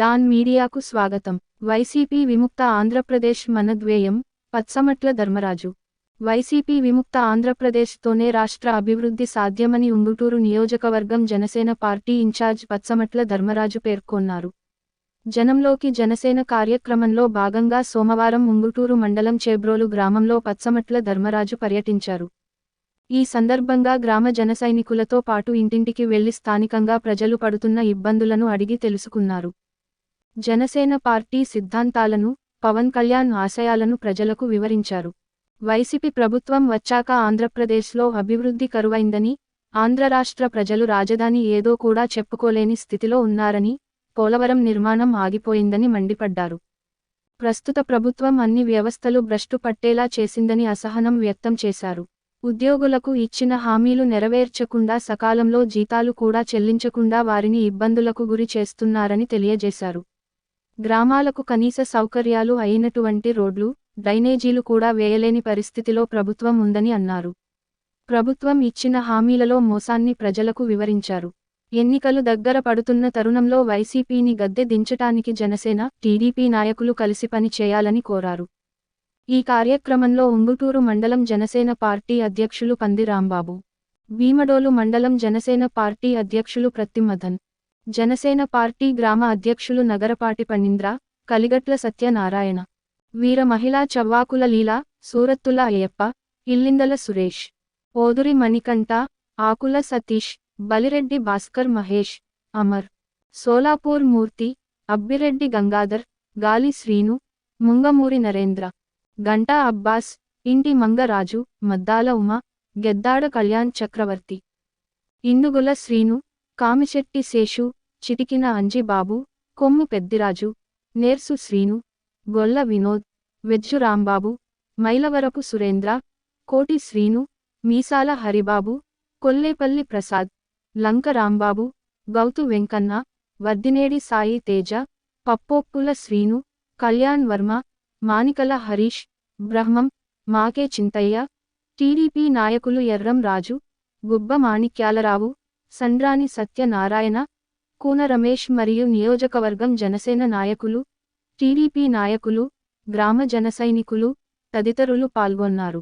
Don మీడియాకు స్వాగతం. YCP విముక్త ఆంధ్రప్రదేశ్ మనద్వేయం పచ్చమట్ల ధర్మరాజు. వైసీపీ విముక్త ఆంధ్రప్రదేశ్తోనే రాష్ట్ర అభివృద్ధి సాధ్యమని ఉంగుటూరు నియోజకవర్గం జనసేన పార్టీ ఇన్ఛార్జ్ పచ్చమట్ల ధర్మరాజు పేర్కొన్నారు. జనంలోకి జనసేన కార్యక్రమంలో భాగంగా సోమవారం ఉంగుటూరు మండలం చేబ్రోలు గ్రామంలో పచ్చమట్ల ధర్మరాజు పర్యటించారు. ఈ సందర్భంగా గ్రామ జనసైనికులతో పాటు ఇంటింటికి వెళ్ళి స్థానికంగా ప్రజలు పడుతున్న ఇబ్బందులను అడిగి తెలుసుకున్నారు. జనసేన పార్టీ సిద్ధాంతాలను పవన్ కళ్యాణ్ ఆశయాలను ప్రజలకు వివరించారు. వైసీపీ ప్రభుత్వం వచ్చాక ఆంధ్రప్రదేశ్లో అభివృద్ధి కరువైందని ఆంధ్ర రాష్ట్ర ప్రజలు రాజధాని ఏదో కూడా చెప్పుకోలేని స్థితిలో ఉన్నారని పోలవరం నిర్మాణం ఆగిపోయిందని మండిపడ్డారు. ప్రస్తుత ప్రభుత్వం అన్ని వ్యవస్థలు భ్రష్టు పట్టేలా చేసిందని అసహనం వ్యక్తం చేశారు. ఉద్యోగులకు ఇచ్చిన హామీలు నెరవేర్చకుండా సకాలంలో జీతాలు కూడా చెల్లించకుండా వారిని ఇబ్బందులకు గురి చేస్తున్నారని తెలియజేశారు. గ్రామాలకు కనీస సౌకర్యాలు అయినటువంటి రోడ్లు డ్రైనేజీలు కూడా వేయలేని పరిస్థితిలో ప్రభుత్వం ఉందని అన్నారు. ప్రభుత్వం ఇచ్చిన హామీలలో మోసాన్ని ప్రజలకు వివరించారు. ఎన్నికలు దగ్గర పడుతున్న తరుణంలో వైసీపీని గద్దె దించటానికి జనసేన టీడీపీ నాయకులు కలిసి పని చేయాలని కోరారు. ఈ కార్యక్రమంలో ఉంగుటూరు మండలం జనసేన పార్టీ అధ్యక్షులు పంది రాంబాబు భీమడోలు మండలం జనసేన పార్టీ అధ్యక్షులు ప్రత్తిమధన్ జనసేన పార్టీ గ్రామ అధ్యక్షులు నగరపాటి పణీంద్ర కలిగట్ల సత్యనారాయణ. వీర మహిళా చవ్వాకుల లీల సూరత్తుల అయ్యప్ప ఇల్లిందల సురేష్. ఓదురి మణికంఠ ఆకుల సతీష్ బలిరెడ్డి భాస్కర్ మహేష్ అమర్. సోలాపూర్ మూర్తి అబ్బిరెడ్డి గంగాధర్ గాలి శ్రీను ముంగమూరి నరేంద్ర. గంటా అబ్బాస్ ఇంటి మంగరాజు మద్దాల ఉమ గెద్దాడ కళ్యాణ్ చక్రవర్తి. ఇందుగుల శ్రీను కామిశెట్టి శేషు చిటికిన అంజిబాబు కొమ్ము పెద్దిరాజు నేర్సు శ్రీను గొల్ల వినోద్ వెజ్జు రాంబాబు మైలవరపు సురేంద్ర కోటి శ్రీను మీసాల హరిబాబు కొల్లేపల్లి ప్రసాద్ లంక రాంబాబు గౌతు వెంకన్న వర్దినేడి సాయి తేజ పప్పోప్పుల శ్రీను కళ్యాణ్ వర్మ మానికల హరీష్ బ్రహ్మం మాకే చింతయ్య టీడీపీ నాయకులు ఎర్రం రాజు గుబ్బ మాణిక్యాలరావు సండ్రాని సత్యనారాయణ కూన రమేష్ మరియు నియోజకవర్గం జనసేన నాయకులు టీడీపీ నాయకులు గ్రామ జనసైనికులు తదితరులు పాల్గొన్నారు.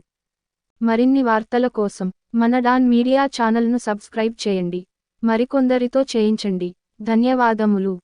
మరిన్ని వార్తల కోసం మన డాన్ మీడియా ఛానల్ను సబ్స్క్రైబ్ చేయండి. మరికొందరితో చేయించండి. ధన్యవాదములు.